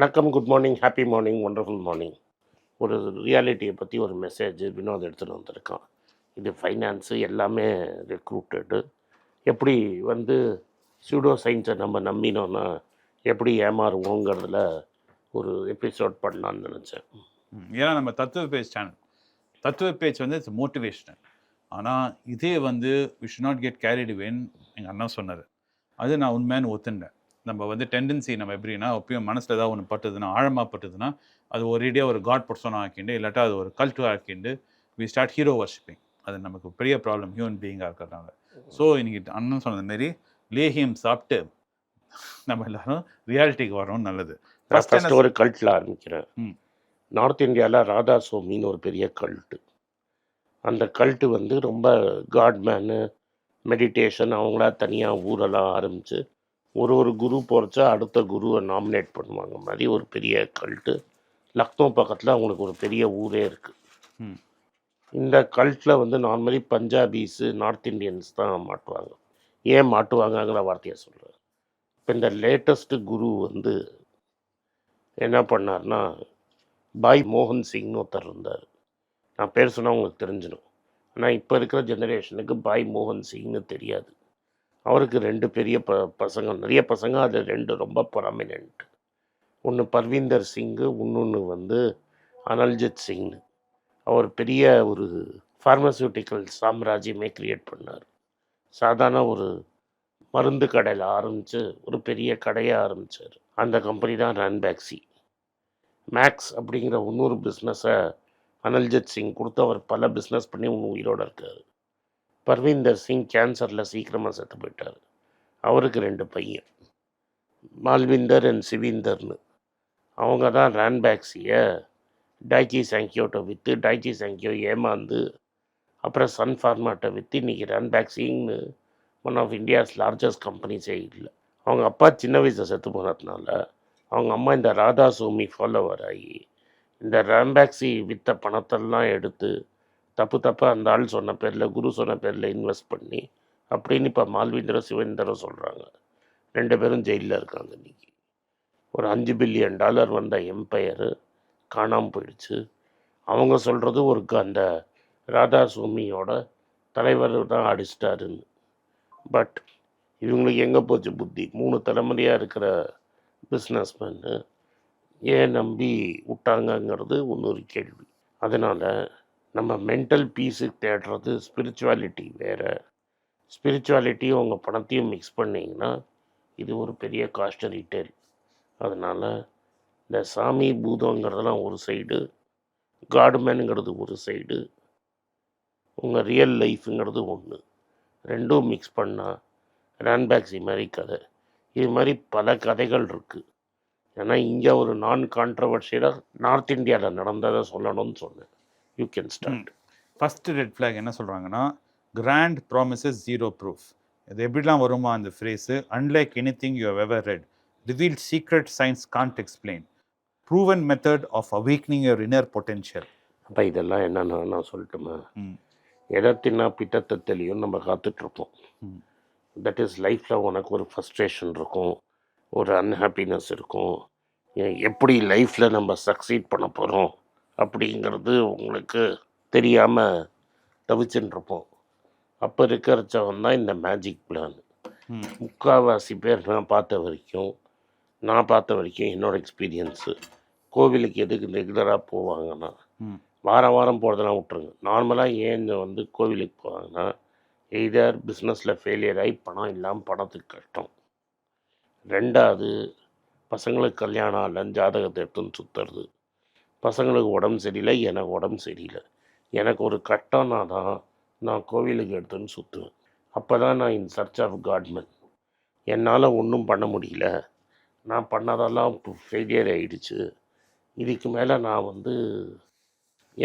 வணக்கம் good morning happy morning wonderful morning ஒரு ரியாலிட்டியை பற்றி ஒரு மெசேஜ் வினோத் எடுத்துகிட்டு வந்திருக்கான் இது ஃபைனான்ஸு எல்லாமே ரெக்ரூட்டடு எப்படி வந்து சூடோ சயின்ஸை நம்ம நம்பினோன்னா எப்படி ஏமாறுவோங்கிறதுல ஒரு எபிசோட் பண்ணலான்னு நினச்சேன். ஏன்னா நம்ம தத்துவ பேஜ் சேனல் தத்துவ பேஜ் வந்து இட்ஸ் மோட்டிவேஷனல் ஆனால் இதே வந்து we should not get carried when எங்கள் அண்ணா சொன்னார். அது நான் உண்மையானு ஒத்துண்டேன். நம்ம வந்து டெண்டன்சி நம்ம எப்படின்னா எப்பயும் மனசில் ஏதாவது ஒன்று பட்டுதுன்னா ஆழமாக பட்டுதுன்னா அது ஒரேடியாக ஒரு காட் பர்சனாக ஆக்கிண்டு இல்லாட்டா அது ஒரு கல்ட்டு ஆக்கிண்டு வி ஸ்டார்ட் ஹீரோ வர்ஷிப்பிங் அது நமக்கு பெரிய ப்ராப்ளம் ஹியூமன் பீயிங்காக இருக்கிறதுனால. ஸோ இன்னைக்கு அண்ணன் சொன்ன மாதிரி லேஹியம் சாப்பிட்டு நம்ம எல்லாரும் ரியாலிட்டிக்கு வரோம் நல்லது. ஒரு கல்ட்டில் ஆரம்பிக்கிறேன். ம். நார்த் இந்தியாவில் ராதா சோமின்னு ஒரு பெரிய கல்ட்டு அந்த கல்ட்டு வந்து ரொம்ப காட்மேனு மெடிடேஷன் அவங்களா தனியாக ஊரெல்லாம் ஆரம்பித்து ஒரு ஒரு குரு போகிறச்சா அடுத்த குருவை நாமினேட் பண்ணுவாங்க. மாதிரி ஒரு பெரிய கல்ட்டு லக்னோ பக்கத்தில் அவங்களுக்கு ஒரு பெரிய ஊரே இருக்குது. இந்த கல்ட்டில் வந்து நார்மலி பஞ்சாபிஸு நார்த் இந்தியன்ஸ் தான் மாட்டுவாங்க. ஏன் மாட்டுவாங்கங்கிற வார்த்தையை சொல்கிறேன் இப்போ இந்த லேட்டஸ்ட்டு குரு வந்து என்ன பண்ணார்னா பாய் மோகன் சிங்னு ஒருத்தர் இருந்தார். நான் பேர் சொன்னால் உங்களுக்கு தெரிஞ்சிடும். ஆனால் இப்போ இருக்கிற ஜெனரேஷனுக்கு பாய் மோகன் சிங்னு தெரியாது. அவருக்கு ரெண்டு பெரிய ப பசங்க நிறைய பசங்க அது ரெண்டு ரொம்ப ப்ரமினென்ட் ஒன்று பர்வீந்தர் சிங்கு இன்னொன்று வந்து அனல்ஜித் சிங்னு. அவர் பெரிய ஒரு ஃபார்மசூட்டிக்கல் சாம்ராஜ்யமே கிரியேட் பண்ணார். சாதாரண ஒரு மருந்து கடையில் ஆரம்பித்து ஒரு பெரிய கடையை ஆரம்பித்தார் அந்த கம்பெனி தான் ரன்பேக்ஸி மேக்ஸ் அப்படிங்கிற இன்னொரு பிஸ்னஸை அனல்ஜித் சிங் கொடுத்து அவர் பல பிஸ்னஸ் பண்ணி இன்னும் உயிரோடு இருக்கார். பர்வீந்தர் சிங் கேன்சரில் சீக்கிரமாக செத்து போயிட்டார். அவருக்கு ரெண்டு பையன். மால்விந்தர் அண்ட் சிவீந்தர்னு. அவங்க தான் ரேன்பேக்ஸியை டாய்ச்சி சாங்கியோட்டை விற்று டாய்ச்சி சாங்கியோ ஏமாந்து அப்புறம் சன் ஃபார்மாட்டை விற்று இன்றைக்கி ரேன்பேக்ஸிங்னு ஒன் ஆஃப் இந்தியாஸ் லார்ஜஸ்ட் கம்பெனிஸே இல்லை. அவங்க அப்பா சின்ன வயசில் செத்து போனதுனால அவங்க அம்மா இந்த ராதா சோமி ஃபாலோவர் ஆகி இந்த ரேம்பேக்ஸி விற்ற பணத்தெல்லாம் எடுத்து தப்பு தப்பாக அந்த ஆள் சொன்ன பேரில் குரு சொன்ன பேரில் இன்வெஸ்ட் பண்ணி அப்படின்னு இப்போ மால்வீந்தரும் சிவேந்தரும் சொல்கிறாங்க ரெண்டு பேரும் ஜெயிலில் இருக்காங்க இன்னைக்கு. ஒரு அஞ்சு பில்லியன் டாலர் வந்த எம்பையரு காணாமல் போயிடுச்சு. அவங்க சொல்கிறது ஒரு க- அந்த ராதா சுவாமியோட தலைவர் தான் அடிச்சிட்டாருன்னு. பட் இவங்களுக்கு எங்கே போச்சு புத்தி? மூணு தலைமுறையாக இருக்கிற பிஸ்னஸ்மேன்னு ஏன் நம்பி விட்டாங்கங்கிறது இன்னொரு கேள்வி. அதனால் நம்ம மென்டல் பீஸுக்கு தேடுறது ஸ்பிரிச்சுவாலிட்டி வேறு. ஸ்பிரிச்சுவாலிட்டியும் உங்கள் பணத்தையும் மிக்ஸ் பண்ணிங்கன்னா இது ஒரு பெரிய காஸ்ட் டேல் அதனால் இந்த சாமி பூதங்கிறதெல்லாம் ஒரு சைடு காட்மேனுங்கிறது ஒரு சைடு உங்கள் ரியல் லைஃப்புங்கிறது ஒன்று ரெண்டும் மிக்ஸ் பண்ணால் ரேன்பேக்ஸி மாதிரி கதை. இது மாதிரி பல கதைகள் இருக்குது ஏன்னா இங்கே ஒரு நான் கான்ட்ரவர்ஷியலாக நார்த் இந்தியாவில் நடந்ததை சொல்லணும்னு சொன்னேன். You can start first red flag என்ன சொல்கிறாங்கன்னா கிராண்ட் ப்ராமிசஸ் ஜீரோ ப்ரூஃப் இது எப்படிலாம் வருமா அந்த phrase unlike anything you ever read reveal secret science can't explain proven method of awakening your inner potential அப்போ இதெல்லாம் என்னன்னா நான் சொல்லட்டுமா? தின்னா பித்தத்தை தெளியும் நம்ம காத்துட்ருப்போம். தட் இஸ் லைஃப்பில் உனக்கு ஒரு ஃப்ரஸ்ட்ரேஷன் இருக்கும். ஒரு அன்ஹாப்பினஸ் இருக்கும். எப்படி லைஃப்பில் நம்ம சக்சீட் பண்ண போகிறோம் அப்படிங்கிறது உங்களுக்கு தெரியாமல் தவிச்சுன்னு இருப்போம் அப்போ இருக்கிறச்சவன் தான் இந்த மேஜிக் பிளான் முக்கால்வாசி பேர் நான் பார்த்த வரைக்கும் நான் பார்த்த வரைக்கும் என்னோட எக்ஸ்பீரியன்ஸு கோவிலுக்கு எதுக்கு ரெகுலராக போவாங்கன்னா வாரம் வாரம் போகிறதெல்லாம் விட்ருங்க நார்மலாக ஏன் வந்து கோவிலுக்கு போவாங்கன்னா எய்தர் பிஸ்னஸில் ஃபெயிலியர் ஆகி பணம் இல்லாமல் பணத்துக்கு கஷ்டம். ரெண்டாவது பசங்களுக்கு கல்யாணம் இல்லைன்னு ஜாதகத்தை எடுத்துன்னு சுற்றுறது பசங்களுக்கு உடம்பு சரியில்லை எனக்கு உடம்பு சரியில்லை. எனக்கு ஒரு கட்டம்னா தான் நான் கோவிலுக்கு எடுத்துன்னு சுற்றுவேன் அப்போ தான் நான் இன் சர்ச் ஆஃப் காட்மன் என்னால் ஒன்றும் பண்ண முடியல. நான் பண்ணதெல்லாம் ஃபெயிலியர் ஆகிடுச்சு இதுக்கு மேலே நான் வந்து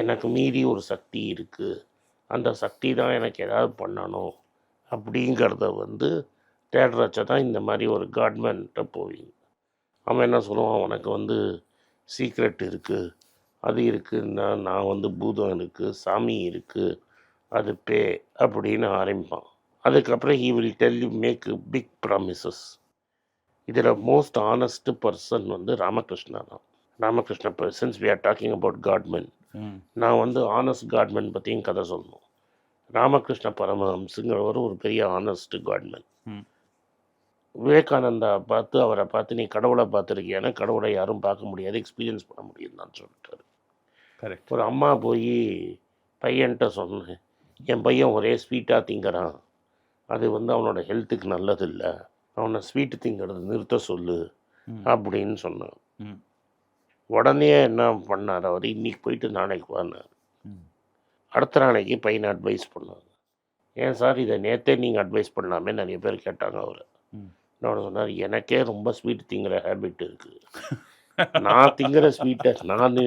எனக்கு மீறி ஒரு சக்தி இருக்குது அந்த சக்தி தான் எனக்கு ஏதாவது பண்ணணும் அப்படிங்கிறத வந்து தேடுறச்ச தான் இந்த மாதிரி ஒரு காட்மேன்கிட்ட போவீங்க. அவன் என்ன சொல்லுவான்? உனக்கு வந்து சீக்ரெட் இருக்குது அது இருக்குன்னா நான் வந்து பூதம் இருக்குது சாமி இருக்குது அது பே அப்படின்னு ஆரம்பிப்பான். அதுக்கப்புறம் he will tell you make big promises இதில் மோஸ்ட் ஆனஸ்ட் பர்சன் வந்து ராமகிருஷ்ணா தான். Ramakrishna since we are talking about godmen நான் வந்து ஆனஸ்ட் காட்மென் பற்றியும் கதை சொல்லணும். ராமகிருஷ்ண பரமஹம்ஸுங்கிறவர் ஒரு பெரிய ஆனஸ்ட் காட்மென். விவேகானந்தா பார்த்து அவரை பார்த்து நீ கடவுளை பார்த்துருக்கியானா கடவுளை யாரும் பார்க்க முடியாது எக்ஸ்பீரியன்ஸ் பண்ண முடியும் தான் சொல்லிட்டாரு. கரெக்ட் ஒரு அம்மா போய் பையன்கிட்ட சொன்னேன். என் பையன் ஒரே ஸ்வீட்டாக திங்கிறான். அது வந்து அவனோட ஹெல்த்துக்கு நல்லது இல்லை அவனை ஸ்வீட்டு திங்கிறது நிறுத்த சொல்லு அப்படின்னு சொன்னான். உடனே என்ன பண்ணார் அவர்? இன்னைக்கு போயிட்டு நாளைக்கு வானார் அடுத்த நாளைக்கு பையனை அட்வைஸ் பண்ணாங்க ஏன் சார் இதை நேற்றே நீங்கள் அட்வைஸ் பண்ணலாமே? நிறைய பேர் கேட்டாங்க அவரை. நான் சொன்னார்? எனக்கே ரொம்ப ஸ்வீட் திங்கிற ஹேபிட் இருக்குது நான் திங்கிற ஸ்வீட்டை நான்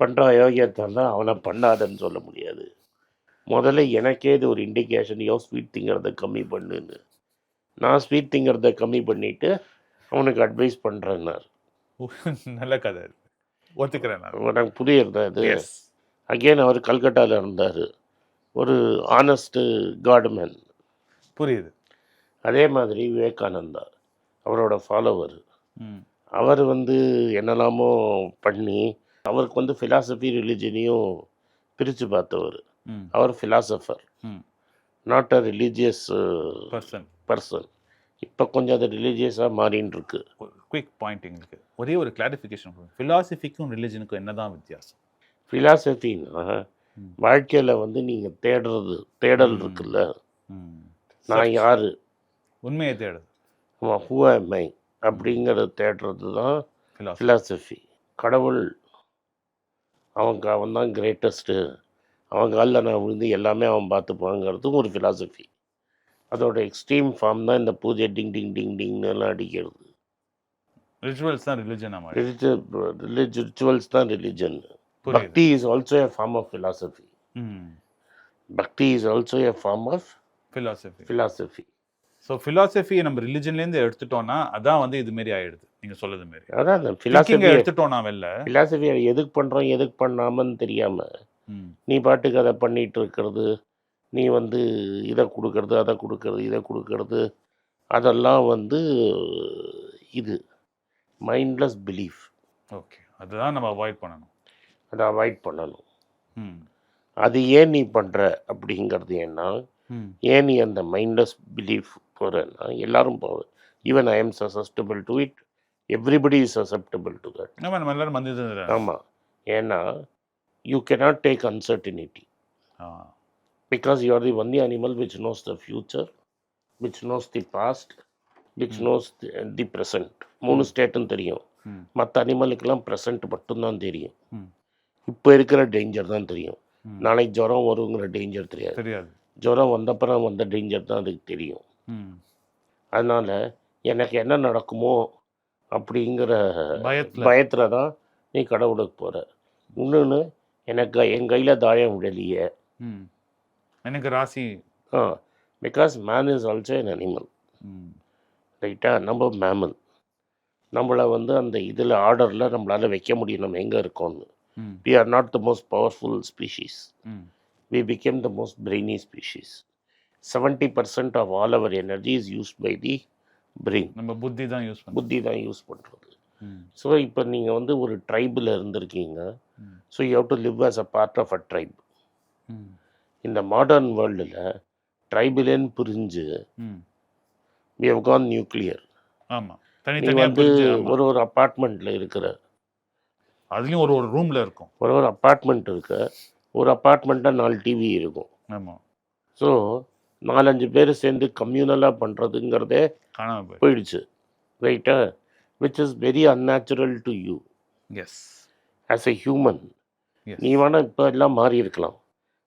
பண்ணுற யோகியத்தை தான் அவனை பண்ணாதன்னு சொல்ல முடியாது. முதல்ல எனக்கே இது ஒரு இண்டிகேஷன் யோ ஸ்வீட் திங்கிறத கம்மி பண்ணுன்னு. நான் ஸ்வீட் திங்கிறத கம்மி பண்ணிவிட்டு அவனுக்கு அட்வைஸ் பண்ணுறேன்னார் நல்ல கதை. ஒத்துக்கிறேன் எனக்கு புரியுறதா இது எஸ் அகெயின் அவர் கல்கட்டாவில் இருந்தார். ஒரு ஆனஸ்ட்டு காட்மேன் புரியுது. அதே மாதிரி விவேகானந்தா அவரோட ஃபாலோவர் அவர் வந்து என்னெல்லாமோ பண்ணி அவருக்கு வந்து ஃபிலாசபி ரிலிஜனையும் பிரித்து பார்த்தவர். அவர் philosopher not a religious person person இப்போ கொஞ்சம் அது ரிலீஜியஸாக மாறின்னு இருக்கு குயிக் பாயிண்ட் எங்களுக்கு. ஒரே ஒரு கிளாரிஃபிகேஷன் ஃபிலாசபிக்கும் ரிலிஜனுக்கும் என்னதான் வித்தியாசம்? ஃபிலாசபின்னா. வாழ்க்கையில் வந்து நீங்கள் தேடுறது தேடல். இருக்குல்ல? நான் யார்? உண்மையை தேடுது ஹூ மை. அப்படிங்கிறத தேடுறது தான் ஃபிலாசபி கடவுள் அவங்க அவன் தான் கிரேட்டஸ்ட்டு அவன் காலில் நான் விழுந்து எல்லாமே அவன் பார்த்துப்பாங்கிறதும் ஒரு ஃபிலாசபி அதோட எக்ஸ்ட்ரீம் ஃபார்ம் தான் இந்த பூஜை டிங் டிங் டிங் டிங்னு எல்லாம் அடிக்கிறது. ரிச்சுவல்ஸ் தான் ரிலிஜன் ரிச்சுவல்ஸ் தான் religion bhakti is also a form of philosophy bhakti is also a form of philosophy philosophy so ஃபிலாசபியை நம்ம ரிலிஜன்லேருந்து எடுத்துட்டோம்னா அதான் வந்து இது மாரி ஆயிடுது. நீங்க சொல்றது மாரி. அதான் அந்த ஃபிலாசபி எடுத்துட்டோம்னா வெளில ஃபிலாசபியை எதுக்கு பண்ணுறோம் எதுக்கு பண்ணாமன்னு தெரியாமல் நீ பாட்டுக்கு அதை பண்ணிட்டு இருக்கிறது நீ வந்து இதை கொடுக்கறது அதை கொடுக்கறது இதை கொடுக்கறது அதெல்லாம் வந்து இது மைண்ட்லெஸ் பிலீஃப் ஓகே அதுதான் நம்ம அவாய்ட் பண்ணணும். அதை அவாய்ட் பண்ணணும். அது ஏன் நீ பண்ணுற அப்படிங்கிறது ஏன்னா ம். ஏன் நீ அந்த மைண்ட்லெஸ் பிலீஃப் போகிறேன்னா எல்லாரும் போவ even I am susceptible to it everybody is susceptible to that நம்ம எல்லாரும் வந்து ஆமாம் ஏன்னா you cannot take uncertainty. because you are the only animal which knows the future, which knows the past, which Hmm. knows the, the present. மூணு. ஸ்டேட்டும் தெரியும். மற்ற அனிமலுக்கெல்லாம் present மட்டும்தான் தெரியும். இப்போ இருக்கிற டேஞ்சர் தான் தெரியும். நாளைக்கு ஜுரம் வருங்கிற டேஞ்சர் தெரியாது. ஜுரம் வந்தப்புறம் வந்த டேஞ்சர் தான் அதுக்கு தெரியும். அதனால எனக்கு என்ன நடக்குமோ அப்படிங்கிற பயத்துல. பயத்தில் தான் நீ கடவுளுக்கு போகிற இன்னொன்று எனக்கு என் கையில் தாயம் விடலையே எனக்கு ராசி. ஆ because man is also an animal hmm. ரைட்டா நம்ம மேமல் நம்மளை வந்து அந்த இதில் ஆர்டரில் நம்மளால் வைக்க முடியும் நம்ம எங்கே இருக்கோம்னு. ம். We are not the most powerful species. ம். We became the most species 70% of all our energy is used by the brain. நம்ம புத்தி தான் யூஸ் புத்தி தான் யூஸ் பண்ணுறது ஸோ இப்போ நீங்கள் வந்து ஒரு ட்ரைபில் இருந்திருக்கீங்க. So you have to live as a part of a tribe இந்த மாடர்ன் வேர்ல்டில் ட்ரைபிலேன்னு புரிஞ்சு we have gone நியூக்ளியர் ஆமா. நீ வந்து. ஒரு ஒரு அப்பார்ட்மெண்ட்டில் இருக்கிற அதுலயும் ஒரு ஒரு ரூம்ல இருக்கும். ஒரு ஒரு அப்பார்ட்மெண்ட் இருக்கு. ஒரு அப்பார்ட்மெண்ட்டில் நாலு டிவி இருக்கும். ஆமா. ஸோ நாலஞ்சு பேர் சேர்ந்து கம்யூனலாக பண்ணுறதுங்கிறதே போயிடுச்சு. ரைட்டா which is very unnatural to us as a human நீ வேணால் இப்போ எல்லாம் மாறி இருக்கலாம்.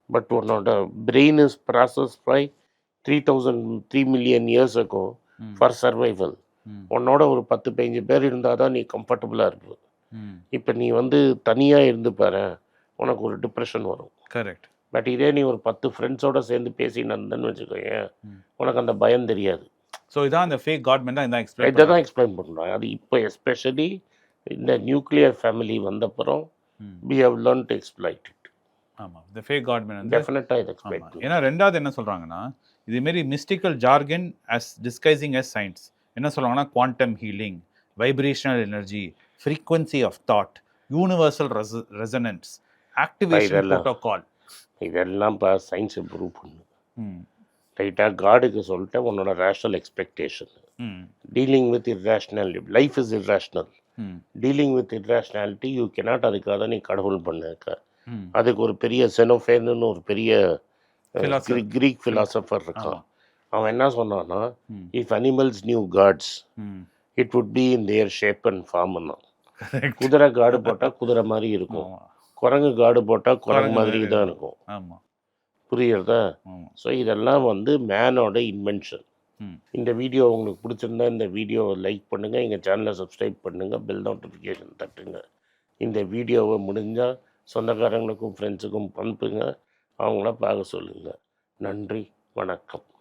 பட் உன்னோட brain is process by three thousand three million years இருக்கும் ஃபார் சர்வைவல் உன்னோட ஒரு பத்து பதினஞ்சு பேர் இருந்தால் தான் நீ கம்ஃபர்டபுளாக இருப்ப. இப்போ நீ வந்து தனியாக இருந்து பாரு உனக்கு ஒரு டிப்ரெஷன் வரும். கரெக்ட் பட் இதே நீ ஒரு பத்து ஃப்ரெண்ட்ஸோட சேர்ந்து பேசின்னு இருந்தேன்னு வச்சுக்கோயேன் ம். உனக்கு அந்த பயம் தெரியாது. ஸோ இதான் அந்த ஃபேக் காட்மெண்ட் தான் இதான் இதை எக்ஸ்பிளைன் தான் எக்ஸ்பிளைன் பண்ணுறோம் அது இப்போ எஸ்பெஷலி இந்த நியூக்ளியர் ஃபேமிலி வந்தப்புறம் we have learn to exploit it ஆமா இந்த ஃபேக் காட்மெண்ட் டெஃபினட்டாக இதை. எக்ஸ்பிளைட் ஏன்னா ரெண்டாவது என்ன சொல்றாங்கன்னா இதே மாதிரி mystical jargon as disguising as science என்ன சொல்லுவாங்கன்னா quantum healing vibrational energy frequency of thought universal resonance activation. Protocol இதெல்லாம் இப்போ சயின்ஸ் இம்ப்ரூவ் பண்ணு ரைட்டாக காடுக்கு சொல்லிட்டு உன்னோட rational expectation dealing with irrational life is irrational dealing with irrationality you cannot அதுக்காக நீ கடவுள் பண்ணிருக்க. அதுக்கு ஒரு பெரிய செனோஃபேன்னு ஒரு பெரிய. கிரீக் ஃபிலாசபர் இருக்கான். அவன் என்ன சொன்னான்னா if animals knew gods it would be in their shape and ஃபார்ம்னா குதிரை காடு போட்டால் குதிரை மாதிரி இருக்கும். குரங்கு காடு போட்டால் குரங்கு மாதிரி தான் இருக்கும். ஆமாம் புரியுறதா ஸோ இதெல்லாம் வந்து மேனோட இன்வென்ஷன். இந்த வீடியோ உங்களுக்கு பிடிச்சிருந்தா இந்த வீடியோவை லைக் பண்ணுங்கள் எங்கள் சேனலை சப்ஸ்கிரைப் பண்ணுங்கள் பெல் நோட்டிஃபிகேஷன் தட்டுங்க. இந்த வீடியோவை முடிஞ்சால் சொந்தக்காரங்களுக்கும் ஃப்ரெண்ட்ஸுக்கும் அனுப்புங்க. அவங்கள பார்க்க சொல்லுங்கள் நன்றி. வணக்கம்.